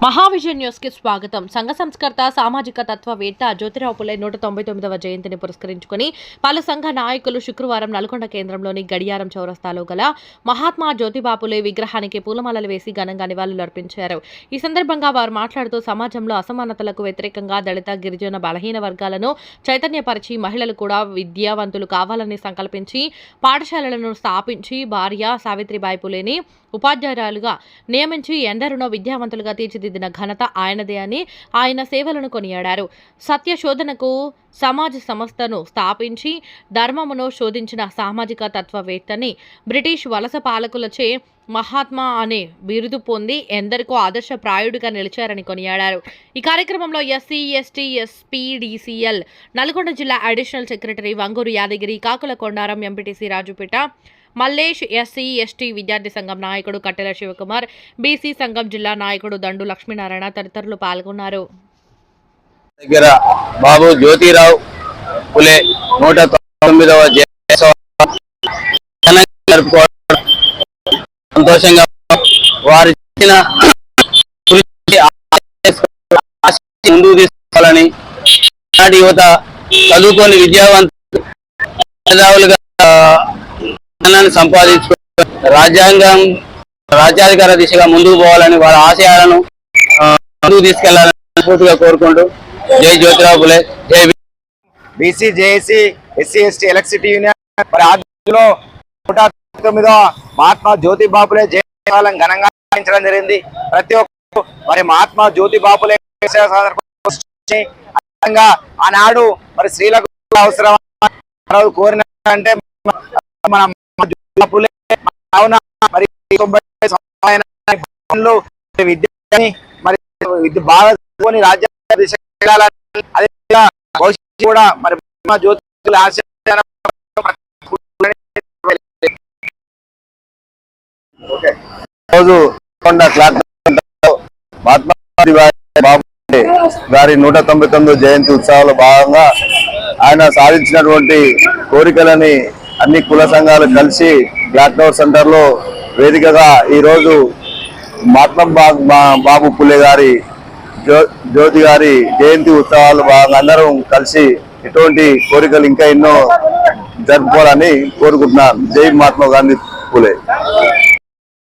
మహావిజయ న్యూస్కి స్వాగతం. సంఘ సంస్కర్త సామాజిక తత్వవేత్త జ్యోతిరావు పులే నూట తొంభై తొమ్మిదవ జయంతిని పురస్కరించుకుని పలు సంఘ నాయకులు శుక్రవారం నల్గొండ కేంద్రంలోని గడియారం చౌరస్తాలో గల మహాత్మా జ్యోతిబా పులే విగ్రహానికి పూలమాలలు వేసి ఘనంగా నివాళులర్పించారు ఈ సందర్భంగా వారు మాట్లాడుతూ సమాజంలో అసమానతలకు వ్యతిరేకంగా దళిత గిరిజన బలహీన వర్గాలను చైతన్యపరిచి మహిళలు కూడా విద్యావంతులు కావాలని సంకల్పించి పాఠశాలలను స్థాపించి భార్య సావిత్రిబాయి పులేని ఉపాధ్యాయురాలుగా నియమించి ఎందరినో విద్యావంతులుగా తీర్చిదిద్దిన ఘనత ఆయనదే అని ఆయన సేవలను కొనియాడారు. సత్యశోధనకు సమాజ సంస్థను స్థాపించి ధర్మమును శోధించిన సామాజిక తత్వవేత్తని బ్రిటిష్ వలస పాలకులచే మహాత్మా అనే బిరుదు పొంది ఎందరికో ఆదర్శప్రాయుడిగా నిలిచారని కొనియాడారు. ఈ కార్యక్రమంలో ఎస్సీ ఎస్టీ ఎస్పీడీసీఎల్ నల్గొండ జిల్లా additional secretary Vanguru Yadagiri Kakula Kondaram MPTC Rajupeta Mallesh SC ST విద్యార్థి సంఘం నాయకుడు కట్టెల శివకుమార్ బీసీ సంఘం జిల్లా నాయకుడు దండు లక్ష్మీనారాయణ తదితరులు పాల్గొన్నారు. దగ్గర బాబు జ్యోతిరావు పులే నూట తొమ్మిదవ సంతోషంగా వారు చేసిన ముందుకు తీసుకోవాలని ఈనాటి యువత చదువుకొని విద్యావంతులుగా స్థానాన్ని జ్ఞానాన్ని రాజ్యాంగం రాజ్యాధికార దిశగా ముందుకు పోవాలని వారి ఆశయాలను ముందుకు తీసుకెళ్ళాలని పూర్తిగా కోరుకుంటూ జై జ్యోతిరావు పులే జై BC JAC SC ST electricity union మరి ఆధ్వర్యంలో నూట తొమ్మిదో మహాత్మా జ్యోతి బాపులే జయకాలం ఘనంగా నిర్వహించడం జరిగింది. ప్రతి ఒక్కరు మరి మహాత్మా జ్యోతి బాపులే ఆనాడు మరి స్త్రీలకు అవసరం కోరిన అంటే మనం కావున మరి తొంభై విద్యని మరి విద్య బాగా చదువుకొని అదేవిధంగా భవిష్యత్తు కూడా మరి జ్యోతి రోజు మహాత్మా బాబు గారి నూట తొంభై తొమ్మిది జయంతి ఉత్సవాల్లో భాగంగా ఆయన సాధించినటువంటి కోరికలని అన్ని కుల సంఘాలు కలిసి బ్లాక్ డోర్ సెంటర్లో వేదికగా ఈ రోజు మహాత్మా బాబు పుల్లే గారి జ్యో జ్యోతి గారి జయంతి ఉత్సవాలు అందరం కలిసి ఇటువంటి కోరికలు ఇంకా ఎన్నో జరుపుకోవాలని కోరుకుంటున్నాను. జై మహాత్మా గాంధీ పులే.